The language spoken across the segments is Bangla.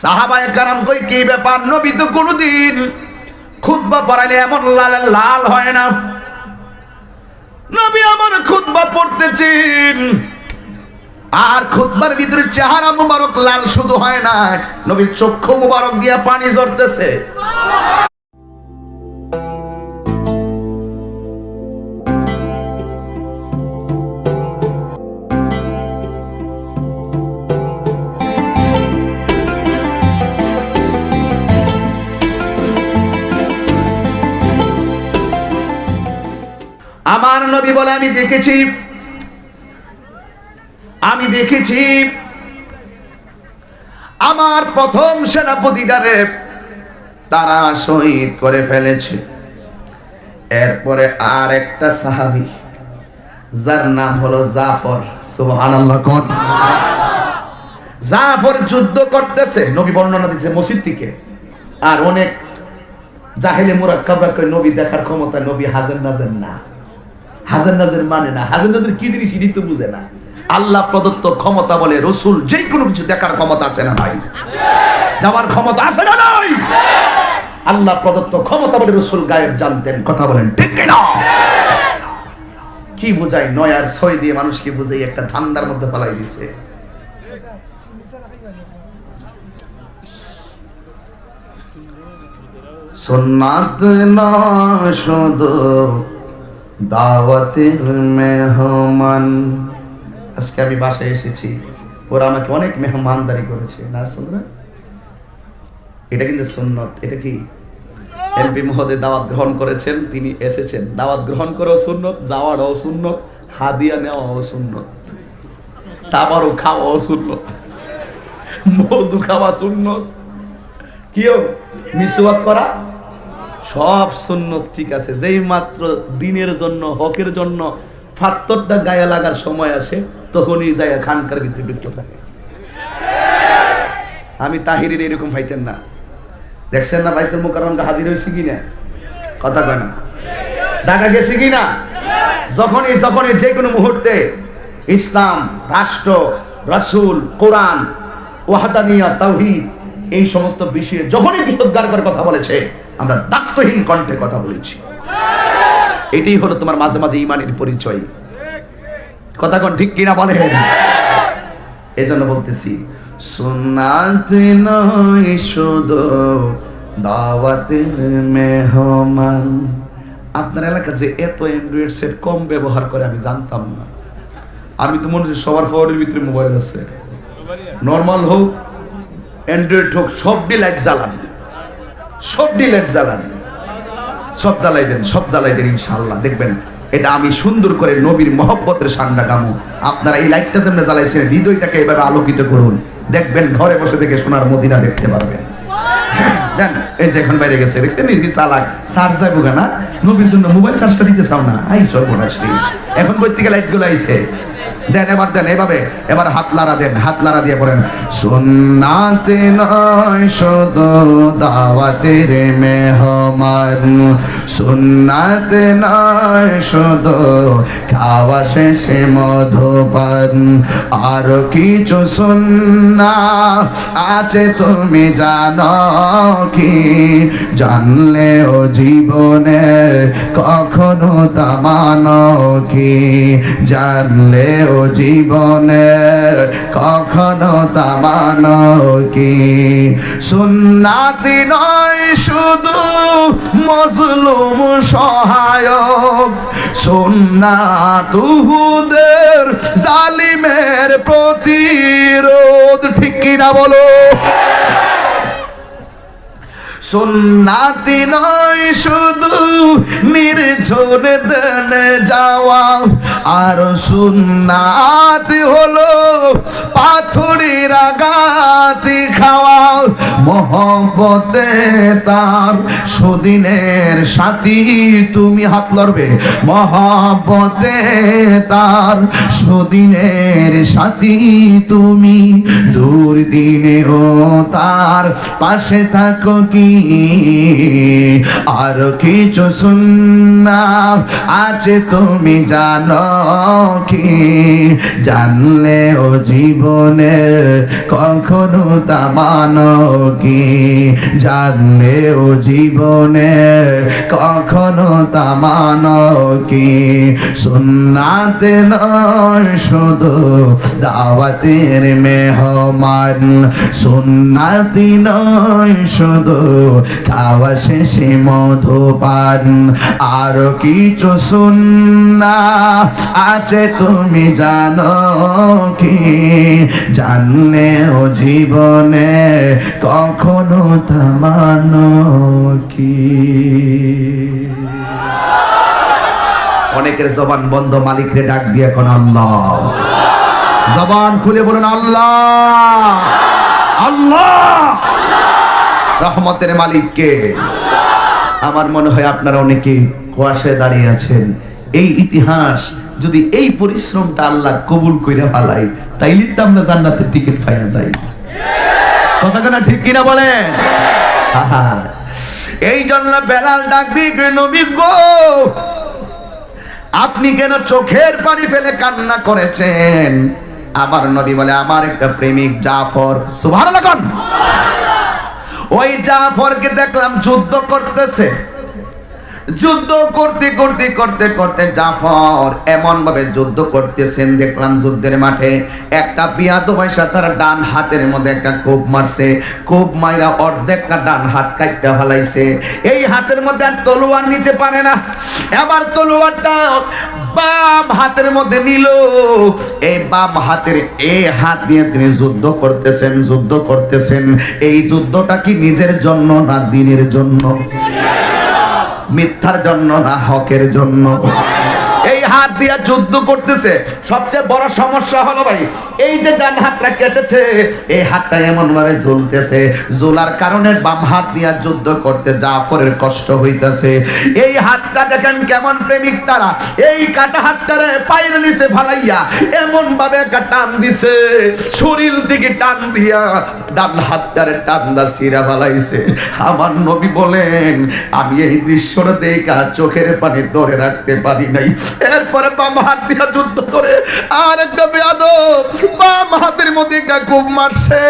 সাহাবায়ে কারাম কই, কি ব্যাপার নবী তো কোনোদিন খুতবা পড়াইলে এমন লাল লাল হয় না। নবী আমার খুতবা পড়তেছেন। আর খুতবার ভিতরে চেহারা মুবারক লাল শুধু হয় না, নবীর চক্ষু মুবারক দিয়া পানি ঝরতেছে। আমার নবী বলে, আমি দেখেছি। আমি দেখেছি। আমার প্রথম সেনাপতিটারে তারা শহীদ করে ফেলেছে। এরপরে আর একটা সাহাবি, যার নাম হলো জাফর। সুবহানাল্লাহ, কোন? জাফর যুদ্ধ করতেছে, নবী বর্ণনা দিচ্ছে মসজিদ থেকে। আর অনেক জাহেলে মুরাক্কাবরা কই নবী দেখার ক্ষমতা নবী হাজার নাজের না। হাজার নাজের মানে না, হাজার নাজের কি জিনিস এটি তো বুঝে না। আল্লাহ প্রদত্ত ক্ষমতা বলে রসুল যে কোনো কিছু দেখার ক্ষমতা আছে না যাওয়ার ক্ষমতা আছে না নাই? আল্লাহ প্রদত্ত ক্ষমতা বলে রসুল গায়েব জানতেন, কথা বলেন, ঠিক না কি নয় ছয় দিয়ে মানুষকে বুঝাই একটা ধান্দার মধ্যে ফেলাই দিছে। সুন্নাত নয় শুধু দাওয়াতের মেহমান। আজকে আমি বাসায় এসেছি। ওরা আমাকে অনেক মেহমানদারি করেছে। না শুনবে এটা কিন্তু সুন্নত। এটা কি? এমপি মহোদয় দাওয়াত গ্রহণ করেছেন, তিনি এসেছেন। দাওয়াত গ্রহণ করেও সুন্নত, যাওয়ারও সুন্নত, হাদিয়া নেওয়াও সুন্নত তাবারও খাওয়াও সুন্নত, মধু খাওয়া সুন্নত। কিও মিসওয়াক করা? সব সুন্নত ঠিক আছে। যেই মাত্র দিনের জন্য, হকের জন্য ফাত্তরটা গায়ে লাগার সময় আসে, তখনই যায় খানকার ভিতরে ঢুকতে থাকে। আমি তাহিরের এরকম ভাইতেন না। দেখছেন না ভাইতুল মুকাররমকে হাজির হয়েছে কিনা? কথা কয় না। ঢাকা গেছে কিনা? যখনই যখনই যে কোনো মুহূর্তে ইসলাম, রাষ্ট্র, রাসূল, কোরআন, ওয়াহাদানিয়া, তাওহীদ, এই সমস্ত বিষয়ে যখনই বিশুদ্ধার করে কথা বলেছে আমরা দায়িত্বহীন কণ্ঠে কথা বলেছি। এটাই হলো তোমার মাঝে মাঝে ইমানের পরিচয়। কথা কোন ঠিক কিনা বলে? এই জন্য বলতেছি, সুন্নাত নয় শুধু দাওয়াতের মেহমান। আপনার এলাকা যে এত অ্যান্ড্রয়েড সেট কম ব্যবহার করে আমি জানতাম না। আমি তো মনে হচ্ছে সবার ফোনের ভিতরে মোবাইল আছে। নর্মাল হোক অ্যান্ড্রয়েড হোক সবটি লাইট জ্বালান। সবটি লাইট জ্বালান। সব জ্বালাই দেন, সব জ্বালাই দেন ইনশাল্লাহ দেখবেন, এটা আমি সুন্দর করে নবীর মহব্বতের সান্ডা গামু আপনারা এই লাইটটা যেমন জ্বালাইছেন, হৃদয়টাকে এভাবে আলোকিত করুন। দেখবেন, ঘরে বসে থেকে সোনার মদিনা দেখতে পারবেন। দেন, এই যে এখন বাইরে গেছে, দেখছেন? চালাক। চার্জ যাব না? নবীর জন্য মোবাইল চার্জটা দিতে চাও না? আই সর্বনাশ এখন কই থেকে লাইটগুলো আইছে? দেন, এবার দেন এভাবে এবার হাত লারা দেন, হাত লারা দিয়ে পড়েন। সুন্নাতে নয় শুধু দাওয়াতের মেহমান। সুন্নাতে নয় শুধু খাওয়া শেষে মধুপান। আর কিছু সুন্না আছে, তুমি জানো কি? জানলেও জীবনে কখনো তা মানো কি? জানলেও জীবনে কখনো তামান কি? সুন্নাতি নয়, শুধু মজলুম সহায়ক। সুন্নাতুহুদের জালিমের প্রতিরোধ, ঠিক কিনা বলো? সুন্নাতি নয় শুধু নির্ঝর দেন যাওয়া। আর সুন্নাতি হলো পাথরের আঘাতি খাওয়া। মহব্বতে তার সুদিনের সাথী তুমি হাত লড়বে। মহব্বতে তার সুদিনের সাথী তুমি দুর্দিনেও তার পাশে থাকো কি? আর কিছু শুননা আছে তুমি জানো কি? জানলে ও জীবনে কখনো তা মানো কি? জানলেও জীবনে কখনো তা তামান কি? সুন্নাতে নয়, শুধু দাওয়াতের মেহমান। সুন্নাতি নয়, শুধু খাওয়া শেষে মধুপান। আর কিছু সুন্না আছে, তুমি জানো কি? জানলেও জীবনে কখনো থামানো কি? অনেকের জবান বন্ধ, মালিকরে ডাক দিয়ে এখন আল্লাহ। জবান খুলে বলুন, আল্লাহ! আল্লাহ! রহমতের মালিককে। আমার মনে হয় আপনারা অনেকে কুয়াশায় দাঁড়িয়ে আছেন। এই ইতিহাস যদি এই পরিশ্রমটা আল্লাহ কবুল কইরা পালাই তাইলে তো আমরা জান্নাতের টিকিট পাইয়া যাই। কথা কেনা ঠিক কিনা বলেন? এই জন্য বেলাল ডাক দিয়ে নবী গো, আপনি কেন চোখের পানি ফেলে কান্না করেছেন? আমার নবী বলে, আমার একটা প্রেমিক জাফর, সুবহানাল্লাহ ওই জাফরকে দেখলাম যুদ্ধ করতেছে। যুদ্ধ করতে করতে করতে করতে জাফর এমন ভাবে যুদ্ধ করতেছেন, দেখলাম যুদ্ধের মাঠে একটা বিয়াদ পয়সা তার ডান হাতের মধ্যে একটা কোপ মারছে। কোপ মাইরা অর্ধেকটা ডান হাত কাটটা ফেলাইছে। এই হাতের মধ্যে আর তলোয়ার নিতে পারে না। এবার তলোয়ারটা বাম হাতের মধ্যে নিল। এই বাম হাতের এই হাত নিয়ে তিনি যুদ্ধ করতেছেন যুদ্ধ করতেছেন। এই যুদ্ধটা কি নিজের জন্য না দিনের জন্য? মিথ্যার জন্য না হকের জন্য। হাত দিয়া যুদ্ধ করতেছে। সবচেয়ে বড় সমস্যা হলো ভাই, এই যে ডান হাতটা কেটেছে, এই হাতটা এমন ভাবে জ্বলতেছে, জ্বলার কারণে বাম হাত দিয়া যুদ্ধ করতে জাফরের কষ্ট হইতেছে। এই হাতটা দেখেন কেমন প্রেমিক তারা। এই কাটা হাতটারে পায়ের নিচে ফালাইয়া এমন ভাবে একটা টান দিছে। শরীর দিকে টান দিয়া ডান হাতটারে টান দা সিরা ফালাইছে। আমার নবী বলেন, আমি এই দৃশ্যটা দেখা চোখের পানি ধরে রাখতে পারি নাই। এরপরে বাম হাত দিয়া যুদ্ধ করে, আর একটা বেয়াদ বাম হাতের মধ্যে একটা খুব মারছে।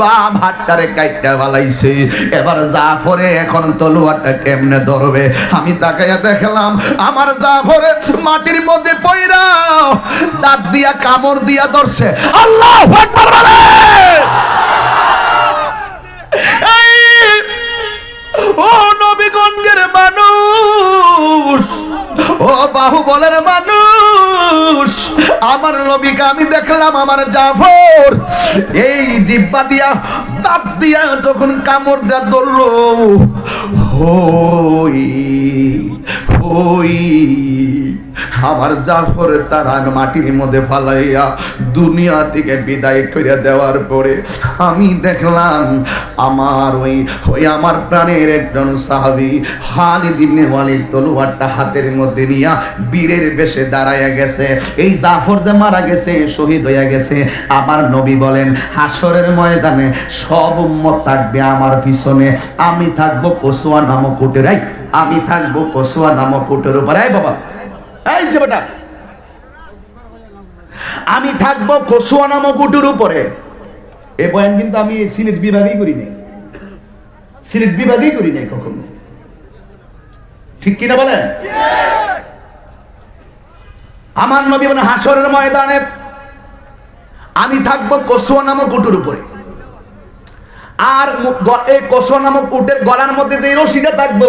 বাম হাতটারে কাইটা বালাইছে। এবার জাফরে এখন তলোয়ারটা কেমনে ধরবে? আমি তাকাইয়া দেখলাম, আমার জাফরে মাটির মধ্যে পইরা দাঁত দিয়া কামড় দিয়া ধরছে। আল্লাহ আকবার বলে! ও নবীগঞ্জের মানুষ! ও বাহু বলেন মানুষ আমার নবীকে আমি দেখলাম আমার জাফর। এই জিব্বা দিয়া দাঁত দিয়া যখন কামড় দেয়া ধরলো, হই হই, আমার তার আগ মাটির মধ্যে ফালাইয়া দুনিয়া থেকে বিদায় করে দেওয়ার পরে আমি দেখলাম আমার ওই ওই আমার প্রাণের একজন সাহাবি খালিদ ইবনে ওয়ালিদ তলোয়ারটা হাতের মধ্যে নিয়া বীরের বেশে দাঁড়াইয়া গেছে। এই জাফর যে মারা গেছে, শহীদ হইয়া গেছে। আমার নবী বলেন হাসরের ময়দানে সব উম্মত থাকবে আমার পিছনে। আমি থাকব কসুয়া নামক এই, আমি থাকব কসুয়া নামক উটের উপর। এই বাবা, এই যে বেটা, আমি থাকব কসুয়া নামক উটের উপরে। এ বয়ান কিন্তু আমি সিলেট বিভাগেই করি নাই। সিলেট বিভাগেই করি নাই কখনো। ঠিক কিনা বলেন? আমার নবী মানে হাসরের ময়দানে আমি থাকব কসুয়া নামক উটের উপরে। আর এই কসুয়া নামক উটের গলার মধ্যে যে রশিটা থাকব,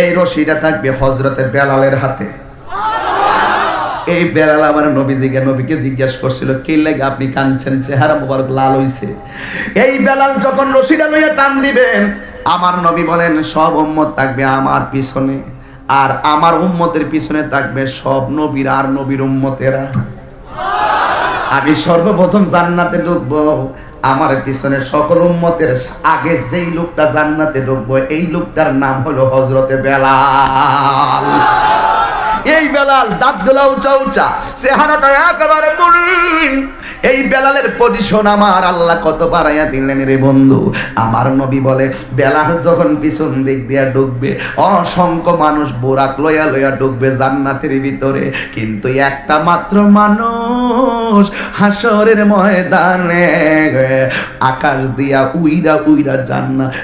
এই রশিটা থাকবে হজরতে বেলালের হাতে। এই বেলাল আমার নবীজিকে, নবীকে জিজ্ঞেস করছিল, কি লাগে আপনি কাঁদছেন? চেহারা মোবারক লাল হইছে। এই বেলাল যখন রশিটা লইয়া টান দিবেন, আমার নবী বলেন, সব উম্মত থাকবে আমার পিছনে, আর আমার উম্মতের পিছনে থাকবে সব নবীর আর নবীর উম্মতেরা। আমি সর্বপ্রথম জান্নাতে ঢুকবো। আমার পিছনে সকল উম্মতের আগে যেই লোকটা জান্নাতে ঢুকবো, এই লোকটার নাম হলো হজরতে বেলাল। এই বেলাল দাঁতগুলা উঁচা উঁচা, চেহারাটা একেবারে মলিন। এই বেলালের পজিশন আমার আল্লাহ কত বাড়াইয়া দিলেন রে বন্ধু? আমার নবী বলে, বেলাল যখন পিছন দিক দিয়া ঢুকবে, অসংখ্য মানুষ বোরাক লইয়া লইয়া ঢুকবে জান্নাতের ভিতরে। কিন্তু একটা মাত্র মানুষ হাসরের ময়দানে আকাশ দিয়া উইরা উইরা জান্নাত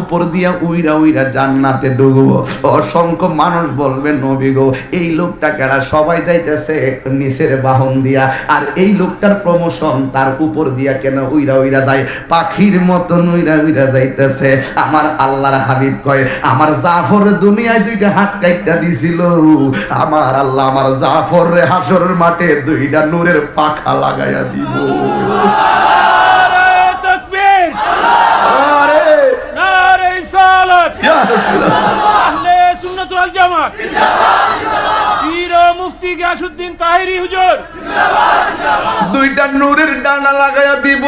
উপর দিয়া উইরা উইরা জান্নাতে ঢুকবো অসংখ্য মানুষ বলবে, নবী গো, এই লোকটা কেরা সবাই যাইতেছে নিচের বাহন দিয়া। আর এই লোকটার প্রমোশন তার উপর দিয়া কেন উইরা উইরা যায়? পাখির মতন উইরা উইরা যাইতেছে। আমার আল্লাহর হাবিব কয়, আমার জাফর দুনিয়ায় দুইটা হাত কাইটা দিছিল। আমার আল্লাহ আমার জাফর রে হাসরের মাঠে দুইটা নূরের পাখা লাগাইয়া দিব দুইটা নূরের ডানা লাগাইয়া দিব।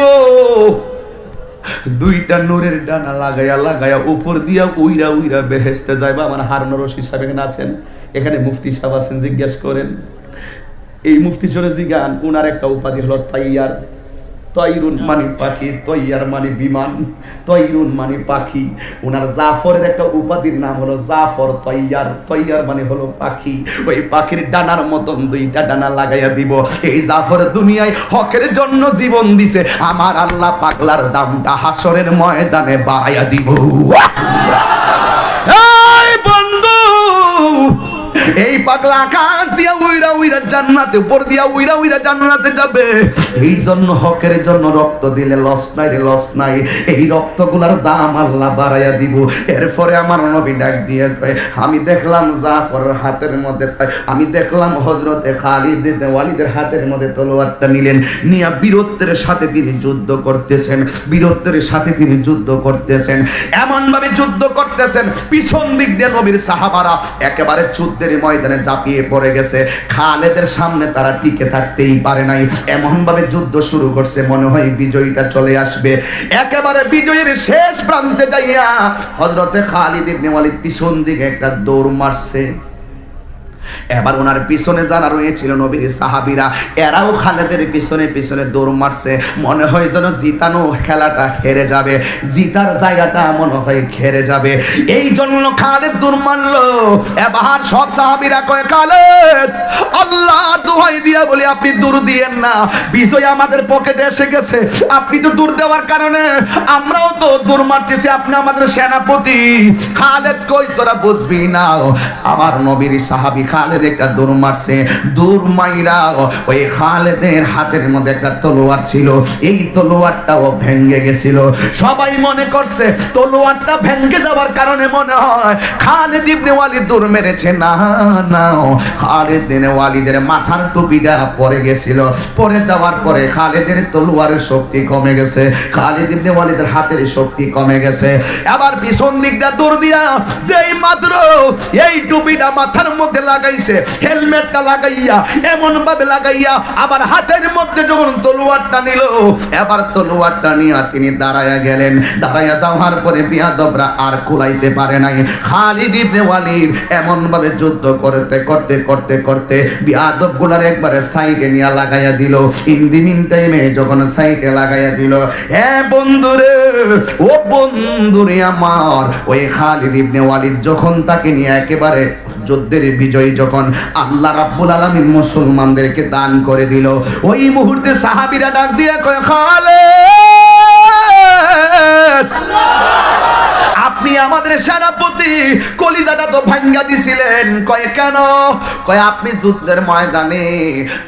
দুইটা নূরের ডানা লাগাইয়া লাগাইয়া উপর দিয়া উইরা উইরা বেহেস্তে যাইবা। আমার হারুন রশিদ সাহেব এখানে আছেন। এখানে মুফতি সাহেব আছেন জিজ্ঞেস করেন। এই মুফতি চলে জিগান, উনার একটা উপাধি হলো তাইয়ার তৈরুন মানে পাখি, তৈয়ার মানে বিমান, তৈরুন মানে পাখি। উনার জাফরের একটা উপাধির নাম হলো জাফর তৈয়ার। তৈয়ার মানে হলো পাখি। ওই পাখির ডানার মতন দুইটা ডানা লাগাইয়া দিব। এই জাফর দুনিয়ায় হকের জন্য জীবন দিছে। আমার আল্লাহ পাগলার দামটা হাসরের ময়দানে বাড়াইয়া দিব। পাগলা দিয়া উইরা উইরা জান্নাতে, উপর দিয়া উইরা উইরা জান্নাতে যাবে। এই জন্য হকের জন্য রক্ত দিলে লস নাই রে, লস নাই। এই রক্তগুলার দাম আল্লাহ বাড়াইয়া দিব। এরপরে আমার নবী ডাক দিয়ে আমি দেখলাম জাফরের হাতের মধ্যে আমি দেখলাম হজরতে খালিদ ওয়ালিদের হাতের মধ্যে তলোয়ারটা নিলেন। নিয়া বীরত্বের সাথে তিনি যুদ্ধ করতেছেন, বীরত্বের সাথে তিনি যুদ্ধ করতেছেন। এমন ভাবে যুদ্ধ করতেছেন, পিছন দিক দিয়ে নবীর সাহাবারা একেবারে যুদ্ধের ময়দানে ঝাঁপিয়ে পড়ে গেছে। খালেদের সামনে তারা টিকে থাকতেই পারে নাই। এমন ভাবে যুদ্ধ শুরু করছে, মনে হয় বিজয়ীটা চলে আসবে। একেবারে বিজয়ীর শেষ প্রান্তে যাইয়া হজরতে খালিদ ইবনে ওয়ালিদ পিছন দিকে একটা দৌড় মারছে। এবার ওনার পিছনে যারা রয়েছিল নবীর সাহাবিরা, এরাও খালেদের পিছনে পিছনে দৌড় মারছে। মনে হয় যেন জিতানো খেলাটা হেরে যাবে। জিতার জায়গাটা মনে হয় হেরে যাবে। এই জন্য খালেদ দৌড় মারলো। এবার সব সাহাবিরা কয়, খালেদ, আল্লাহ দোহাই দিয়া বলি আপনি দূর দিয়েন না। বিজয় আমাদের পকেটে এসে গেছে। আপনি তো দূর দেওয়ার কারণে আমরাও তো দূর মারতেছি, আপনি আমাদের সেনাপতি। খালেদ কই, তোরা বুঝবি না, আমার নবীর সাহাবি খালেদ একটা দূর মারছে, দূর মাইরা ওই খালেদের হাতের মধ্যে একটা তলোয়ার ছিল। এই তলোয়ারটাও ভেঙ্গে গেছিল। সবাই মনে করছে তলোয়ারটা ভেঙ্গে যাওয়ার কারণে মনে হয় খালেদ ইবনে ওয়ালিদ দূর মেরেছে। না না, খালেদ ইবনে ওয়ালিদের মাথার টুপিটা পড়ে গেছিল। পড়ে যাওয়ার পরে খালেদের তলোয়ারের শক্তি কমে গেছে। খালিদ ইবনে ওয়ালিদের হাতের শক্তি কমে গেছে। আবার পিছন দিকটা দৌড় দিয়া যেই মাত্র এই টুপিটা মাথার মধ্যে লাগাইছে, হেলমেটটা লাগাইয়া এমন ভাবে লাগাইয়া, আবার হাতের মধ্যে যখন তলোয়ারটা নিল, এবার তলোয়ারটা নিয়ে তিনি দাঁড়ায়া গেলেন। দাঁড়ায়া যাওয়ার পরে বিয়াদবরা আর কুলাইতে পারে নাই। খালিদ ইবনে ওয়ালিদ এমন ভাবে যুদ্ধ করতে করতে করতে করতে বিয়াদবগুলার একবারে সাইডে নিয়ে লাগাইয়া দিল। ইন দি মিন টাইমে যখন সাইডে লাগাইয়া দিল হ্যাঁ বন্ধুরে, ও বন্ধুরে আমার। ওই খালিদ ইবনে ওয়ালিদ যখন তাকে নিয়ে একেবারে যুদ্ধের বিজয় যখন আল্লাহ রাব্বুল আলামিন মুসলমানদেরকে দান করে দিল, ওই মুহূর্তে সাহাবীরা ডাক দিয়ে কয়, খালেদ! আমাদের সেনাপতি কলিজাটা তো ভাঙ্গা দিছিলেন। কয়, কেন? কয়, আপনি যুদ্ধের ময়দানে,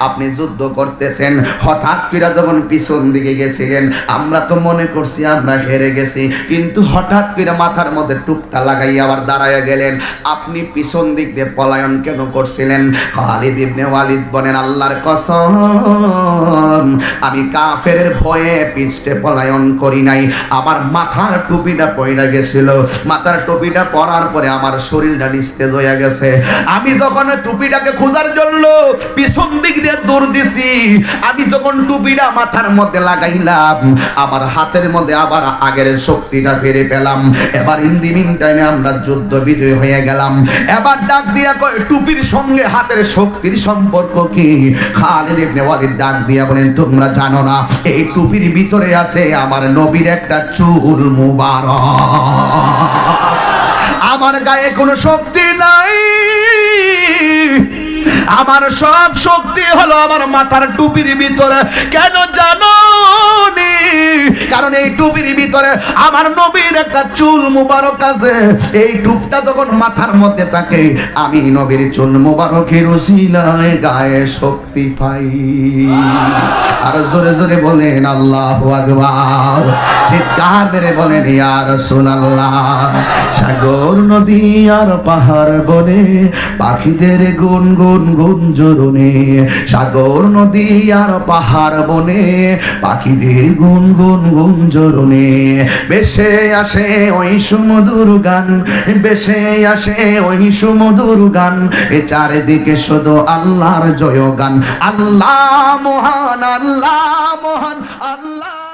আপনি যুদ্ধ করতেছেন। হঠাৎ করে যখন পিছন দিকে গেছিলেন, আমরা তো মনে করছি আমরা হেরে গেছি। কিন্তু হঠাৎ করে মাথার মধ্যে টুপটা লাগাই আবার দাঁড়ায় গেলেন। আপনি পিছন দিক দিয়ে পলায়ন কেন করছিলেন? খালিদ ইবনে ওয়ালিদ বলেন, আল্লাহর কসম, আমি কাফের ভয়ে পিছতে পলায়ন করি নাই। আমার মাথার টুপিটা পয়রা গেছিল। মাথার টুপিটা পরার পরে আমার শরীরটা নিস্তেজ হয়ে গেছে। আমি যখন টুপিটাকে খোঁজার জন্য পিছন দিক দিয়ে দৌড় দিছি, আমি যখন টুপিটা মাথার মধ্যে লাগাইলাম, আমার হাতের মধ্যে আবার আগের শক্তিটা ফিরে পেলাম। এবার ইন্দি মিন টাইমে আমরা যুদ্ধ বিজয় হয়ে গেলাম। এবার ডাক দিয়া কয়, টুপির সঙ্গে হাতের শক্তির সম্পর্ক কি? খালিদ ইবনে ওয়ালিদ ডাক দিয়া বলেন, তোমরা জানো না, এই টুপির ভিতরে আছে আমার নবীর একটা চুল মুবারক। আমার গায়ে কোনো শক্তি নাই আমার সব শক্তি হলো আমার মাথার টুপির ভিতরে কেন জানো? কারণ এই টুপির ভিতরে আমার নবীর একটা চুল মুবারক আছে। এই টুপটা যখন মাথার মধ্যে থাকে, আমি নবীর চুল মুবারকের উসিলায় গায়ে শক্তি পাই। আর জোরে জোরে বলেন, আল্লাহ আকবার। চিৎকার মেরে বলেন সাগর, নদী আর পাহাড় বনে পাখিদের গুন গুন গুন জরুনে সাগর, নদী আর পাহাড় বনে পাখিদের গুন গুন গুন জরুনে। বেশে আসে ওই সুমধুর গান, বেশে আসে ওই সুমধুর গান। এ চারিদিকে শুধু আল্লাহর জয় গান আল্লাহ মহান আল্লাহ মহান, আল্লাহ